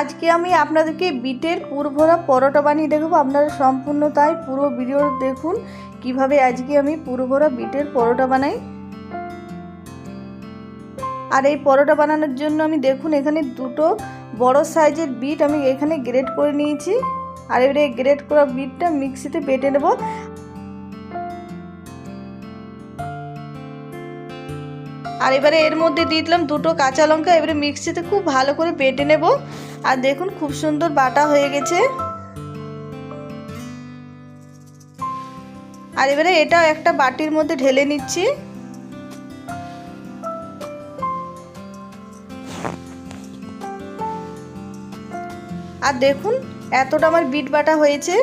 আজকে আমি আপনাদেরকে বিটের পুরভরা পরোটা বানিয়ে দেখাবো। আপনারা সম্পূর্ণ তাই পুরো ভিডিও দেখুন, কীভাবে আজকে আমি পুরভরা বিটের পরোটা বানাই। আর এই পরোটা বানানোর জন্য আমি দেখুন, এখানে দুটো বড় সাইজের বিট আমি এখানে গ্রেট করে নিয়েছি। আর এবারে গ্রেট করা বিটটা মিক্সিতে বেটে নেব। আর এবারে এর মধ্যে দিয়ে দিলাম দুটো কাঁচা লঙ্কা, এবারে মিক্সিতে খুব ভালো করে বেটে নেব। আর দেখুন খুব সুন্দর বাটা হয়ে গেছে। আর এবারে এটা একটা বাটির মধ্যে ঢেলে নিচ্ছি। আর দেখুন এতটা আমার বিট বাটা হয়েছে।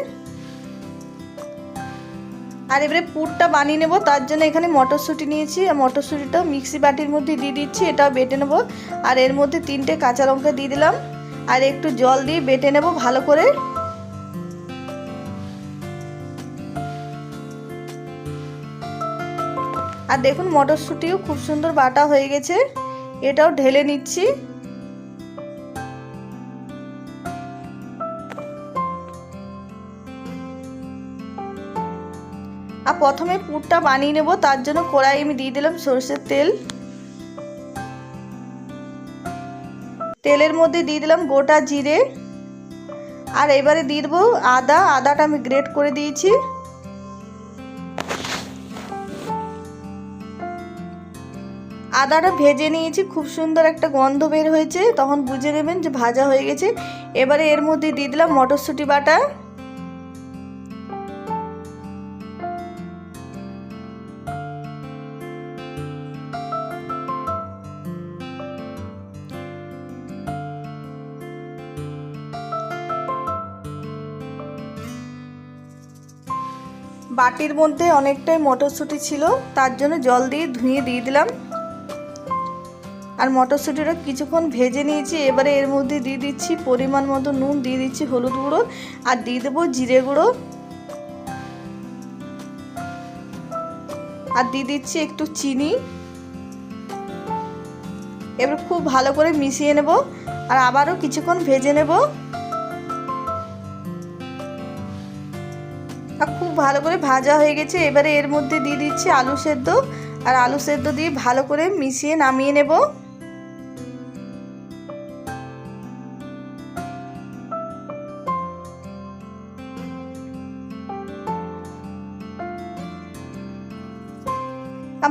আর এবারে পুরটা বানিয়ে নেব, তার জন্য এখানে মটরশুঁটি নিয়েছি। আর মটরশুঁটিটা মিক্সি বাটির মধ্যে দিয়ে দিচ্ছি, এটাও বেটে নেব। আর এর মধ্যে তিনটে কাঁচা লঙ্কা দিয়ে দিলাম। আর একটু জল দিয়ে বেটে নেব ভালো করে। আর দেখুন মটরশুঁটিও খুব সুন্দর বাটা হয়ে গেছে। এটাও ঢেলে নিচ্ছি। আর প্রথমে পুরটা বানিয়ে নেব, তার জন্য কড়াই আমি দিয়ে দিলাম সরষের তেল। তেলের মধ্যে দিয়ে দিলাম গোটা জিরে। আর এবারে দিয়ে দেবো আদা। আদাটা আমি গ্রেট করে দিয়েছি। আদাটা ভেজে নিয়েছি। খুব সুন্দর একটা গন্ধ বের হয়েছে। তখন বুঝে নেবেন যে ভাজা হয়ে গেছে। এবারে এর মধ্যে দিয়ে দিলাম মটরশুঁটি বাটা। বাটির মধ্যে অনেকটাই মটরশুঁটি ছিল, তার জন্য জল দিয়ে ধুয়ে দিয়ে দিলাম। আর মটরশুঁটিটা কিছুক্ষণ ভেজে নিয়েছি, এবারে এর মধ্যে দিয়ে দিচ্ছি পরিমাণ মতো নুন, দিয়ে দিচ্ছি হলুদ গুঁড়ো, আর দিয়ে দেবো জিরে গুঁড়ো। আর দিয়ে দিচ্ছি একটু চিনি। এবার খুব ভালো করে মিশিয়ে নেব, আর আবারও কিছুক্ষণ ভেজে নেব। ভালো করে ভাজা হয়ে গেছে। এবারে এর মধ্যে দিয়ে দিচ্ছি আলু সেদ্ধ। আর আলু সেদ্ধ দিয়ে ভালো করে মিশিয়ে নামিয়ে নেব।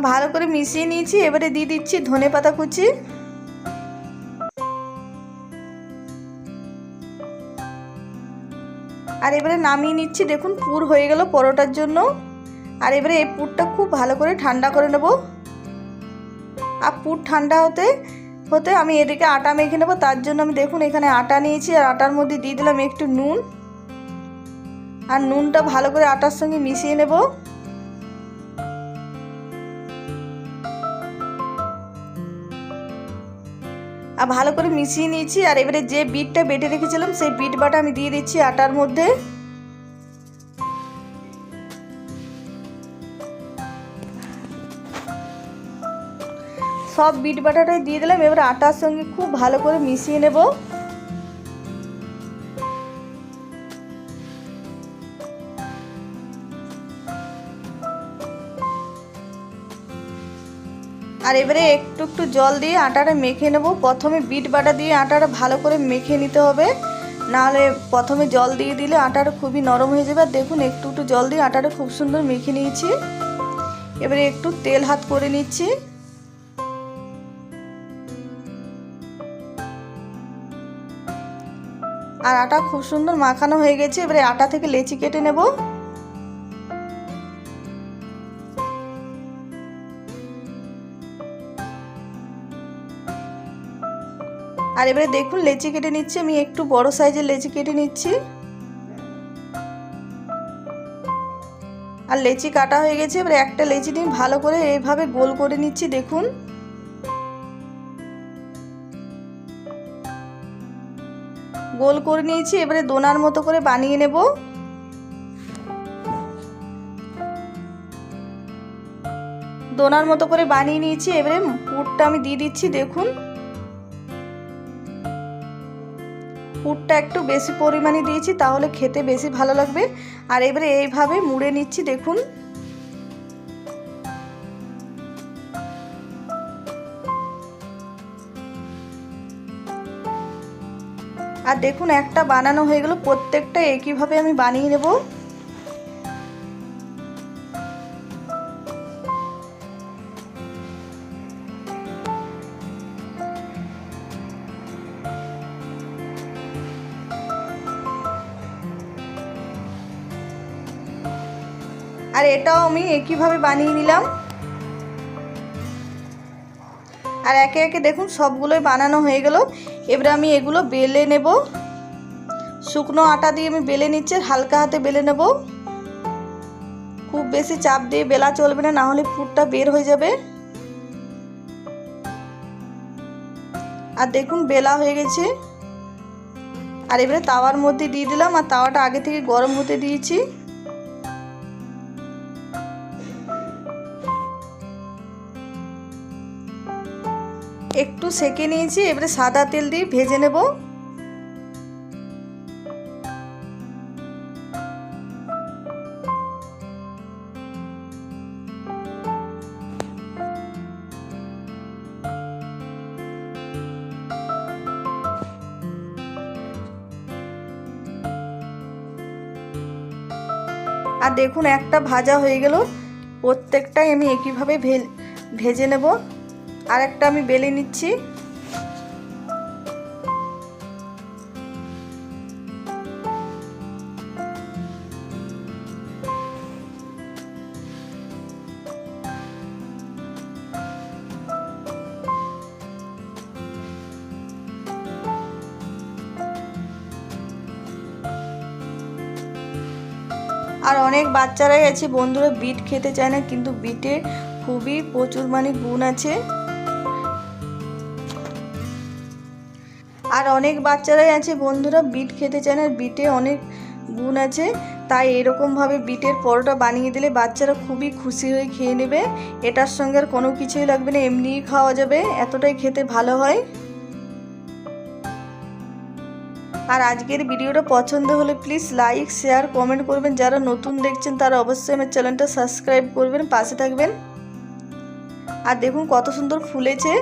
ভালো করে মিশিয়ে নিয়েছি। এবারে দিয়ে দিচ্ছি ধনে পাতা কুচি। আর এবারে নামিয়ে নিচ্ছি। দেখুন, পুর হয়ে গেল পরোটার জন্য। আর এবারে এই পুরটা খুব ভালো করে ঠান্ডা করে নেব। আর পুর ঠান্ডা হতে হতে আমি এদিকে আটা মেখে নেব। তার জন্য আমি দেখুন, এখানে আটা নিয়েছি আর আটার মধ্যে দিয়ে দিলাম একটু নুন। আর নুনটা ভালো করে আটার সঙ্গে মিশিয়ে নেব। আর ভালো করে মিশিয়ে নিয়েছি আর এবারে যে বিটটা বেটে রেখেছিলাম সেই বিট বাটা আমি দিয়ে দিচ্ছি আটার মধ্যে। সব বিট বাটাটাই দিয়ে দিলাম, এবার আটার সঙ্গে খুব ভালো করে মিশিয়ে নেব। আর এবারে একটু একটু জল দিয়ে আটাটা মেখে নেব। প্রথমে বিট বাটা দিয়ে আটাটা ভালো করে মেখে নিতে হবে। নাহলে প্রথমে জল দিয়ে দিলে আটাটা খুবই নরম হয়ে যাবে। আর দেখুন, একটু একটু জল দিয়ে আটাটা খুব সুন্দর মেখে নিয়েছি। এবারে একটু তেল হাত করে নিচ্ছি। আর আটা খুব সুন্দর মাখানো হয়ে গেছে। এবারে আটা থেকে লেচি কেটে নেব। আর এবারে দেখুন, লেচি কেটে নিচ্ছি। আমি একটু বড় সাইজের লেচি কেটে নিচ্ছি। আর লেচি কাটা হয়ে গেছে, এবারে একটা লেচি নিয়ে ভালো করে এইভাবে গোল করে নিচ্ছি, দেখুন। গোল করে নিয়েছি, এবারে দোনার মতো করে বানিয়ে নেব। দোনার মতো করে বানিয়ে নিয়েছি, এবারে পুরটা আমি দিয়ে দিচ্ছি, দেখুন। পুরটা একটু বেশি পরিমাণে দিয়েছি, তাহলে খেতে বেশি ভালো লাগবে। আর এবারে এইভাবে মুড়ে নিচ্ছি, দেখুন। আর দেখুন, একটা বানানো হয়ে গেল, প্রত্যেকটা একইভাবে আমি বানিয়ে নেব। আর এটাও আমি একইভাবে বানিয়ে নিলাম। আর একে একে দেখুন সবগুলোই বানানো হয়ে গেল। এবারে আমি এগুলো বেলে নেব। শুকনো আটা দিয়ে আমি বেলে নিচ্ছি হালকা হাতে বেলে নেব। খুব বেশি চাপ দিয়ে বেলা চলবে না, নাহলে পুরটা বের হয়ে যাবে। আর দেখুন বেলা হয়ে গেছে। আর এবারে তাওয়ার মধ্যে দিয়ে দিলাম আর তাওয়াটা আগে থেকে গরম হতে দিয়েছি। একটু সেকে নিয়েছি, এবারে সাদা তেল দিয়ে ভেজে নেব। আর দেখুন, একটা ভাজা হয়ে গেল। প্রত্যেকটাই আমি একইভাবে ভেজে নেব। আর একটা আমি বেলে নিচ্ছি। আর অনেক বাচ্চারাই আছে, বন্ধুরা বিট খেতে চায় না, কিন্তু বিটে খুবই প্রচুর মানে গুণ আছে। আর অনেক বাচ্চারাই আছে, বন্ধুরা বিট খেতে চায় না, বিটে অনেক গুণ আছে, তাই এরকমভাবে বিটের পরোটা বানিয়ে দিলে বাচ্চারা খুবই খুশি হয়ে খেয়ে নেবে। এটার সঙ্গে আর কোনো কিছুই লাগবে না, এমনিই খাওয়া যাবে, এতটাই খেতে ভালো হয়। আর আজকের ভিডিওটা পছন্দ হলে প্লিজ লাইক, শেয়ার, কমেন্ট করবেন। যারা নতুন দেখছেন, তারা অবশ্যই আমার চ্যানেলটা সাবস্ক্রাইব করবেন, পাশে থাকবেন। আর দেখুন কত সুন্দর ফুলেছে।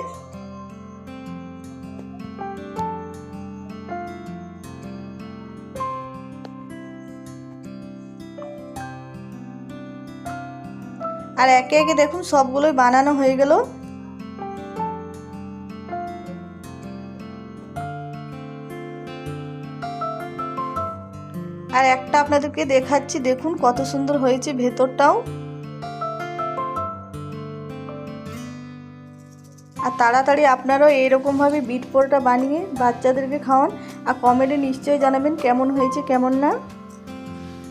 আর একে একে দেখুন সবগুলোই বানানো হয়ে গেল। আর একটা আপনাদেরকে দেখাচ্ছি, দেখুন কত সুন্দর হয়েছে ভেতরটাও। আর তাড়াতাড়ি আপনারাও এইরকমভাবে বিট পোলটা বানিয়ে বাচ্চাদেরকে খাওয়ান। আর কমেন্টে নিশ্চয়ই জানাবেন কেমন হয়েছে, কেমন না।